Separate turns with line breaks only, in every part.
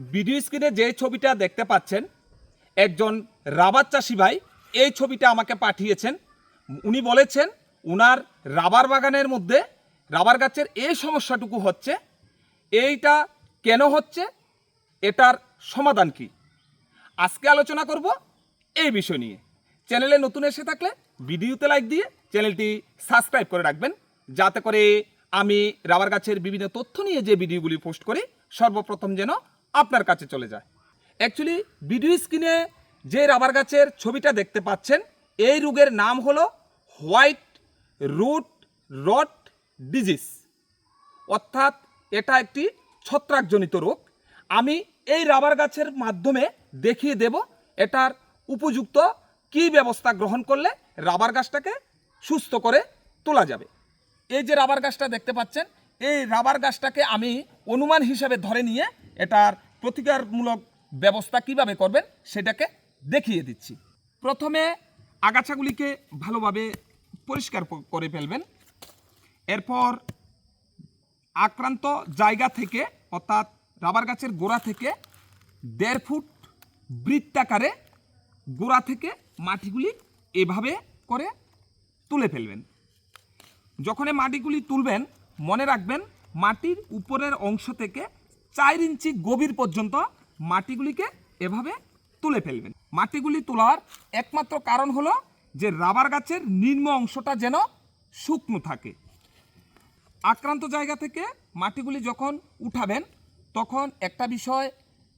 Video স্ক্রিনে যে ছবিটা দেখতে পাচ্ছেন, একজন রাবার চাষি ভাই এই ছবিটা আমাকে পাঠিয়েছেন। উনি বলেছেন, উনার রাবার বাগানের মধ্যে রাবার গাছের এই সমস্যাটুকু হচ্ছে। এইটা কেন হচ্ছে? এটার সমাধান কি? আজকে আলোচনা করব এই বিষয় নিয়ে। চ্যানেলে নতুন এসে থাকলে ভিডিওতে লাইক দিয়ে চ্যানেলটি সাবস্ক্রাইব করে রাখবেন। যাতে করে আমি রাবার গাছের বিভিন্ন তথ্য নিয়ে যে ভিডিওগুলি পোস্ট করি, সর্বপ্রথম যেন আপনার কাছে চলে যায়। অ্যাকচুয়ালি ভিডিও স্ক্রিনে যে রাবার গাছের ছবিটা দেখতে পাচ্ছেন, এই রোগের নাম হলো হোয়াইট রুট রট ডিজিজ অর্থাৎ এটা একটি ছত্রাকজনিত রোগ। আমি এই রাবার গাছের মাধ্যমে দেখিয়ে দেব এটার উপযুক্ত কী ব্যবস্থা গ্রহণ করলে রাবার গাছটাকে সুস্থ করে তোলা যাবে। এই যে রাবার গাছটা দেখতে পাচ্ছেন, এই রাবার গাছটাকে আমি অনুমান হিসেবে ধরে নিয়ে এটার প্রতিকারমূলক ব্যবস্থা কীভাবে করবেন সেটাকে দেখিয়ে দিচ্ছি। প্রথমে আগাছাগুলিকে ভালোভাবে পরিষ্কার করে ফেলবেন। এরপর আক্রান্ত জায়গা থেকে, অর্থাৎ রাবার গাছের গোড়া থেকে দেড় ফুট বৃত্তাকারে গোড়া থেকে মাটিগুলি এভাবে করে তুলে ফেলবেন। যখন মাটিগুলি তুলবেন, মনে রাখবেন মাটির উপরের অংশ থেকে চার ইঞ্চি গভীর পর্যন্ত মাটিগুলিকে এভাবে তুলে ফেলবেন। মাটিগুলি তোলার একমাত্র কারণ হলো যে রাবার গাছের নিম্ন অংশটা যেন শুকনো থাকে। আক্রান্ত জায়গা থেকে মাটিগুলি যখন উঠাবেন, তখন একটা বিষয়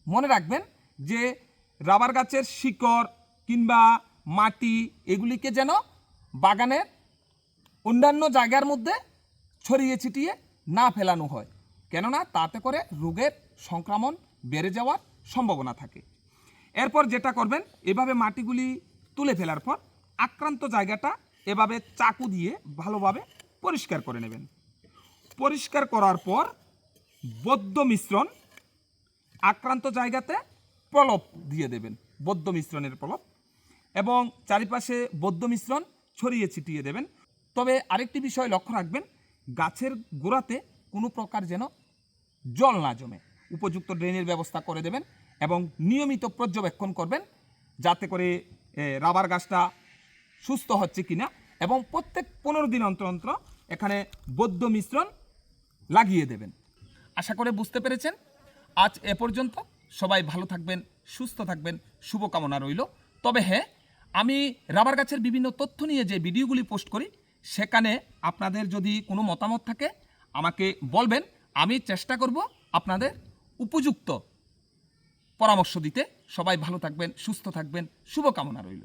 মনে রাখবেন যে রাবার গাছের শিকড় কিংবা মাটি এগুলিকে যেন বাগানের অন্যান্য জায়গার মধ্যে ছড়িয়ে ছিটিয়ে না ফেলানো হয়। কেননা তাতে করে রোগের সংক্রমণ বেড়ে যাওয়ার সম্ভাবনা থাকে। এরপর যেটা করবেন, এভাবে মাটিগুলি তুলে ফেলার পর আক্রান্ত জায়গাটা এভাবে চাকু দিয়ে ভালোভাবে পরিষ্কার করে নেবেন। পরিষ্কার করার পর বদ্ধ মিশ্রণ আক্রান্ত জায়গাতে প্রলপ দিয়ে দেবেন, বদ্ধ মিশ্রণের প্রলপ। এবং চারিপাশে বদ্ধ মিশ্রণ ছড়িয়ে ছিটিয়ে দেবেন। তবে আরেকটি বিষয় লক্ষ্য রাখবেন, গাছের গোড়াতে কোনো প্রকার যেন জল না জমে। উপযুক্ত ড্রেনের ব্যবস্থা করে দেবেন এবং নিয়মিত পর্যবেক্ষণ করবেন যাতে করে রাবার গাছটা সুস্থ হচ্ছে কিনা এবং প্রত্যেক পনেরো দিন অন্তর অন্তর এখানে বদ্ধ মিশ্রণ লাগিয়ে দেবেন। আশা করে বুঝতে পেরেছেন? আজ এ পর্যন্ত। সবাই ভালো থাকবেন, সুস্থ থাকবেন, শুভকামনা রইল। তবে হ্যাঁ আমি রাবার গাছের বিভিন্ন তথ্য নিয়ে যে ভিডিওগুলি পোস্ট করি, সেখানে আপনাদের যদি কোনো মতামত থাকে, আমাকে বলবেন। আমি চেষ্টা করব আপনাদের উপযুক্ত পরামর্শ দিতে। সবাই ভালো থাকবেন সুস্থ থাকবেন। শুভকামনা রইল।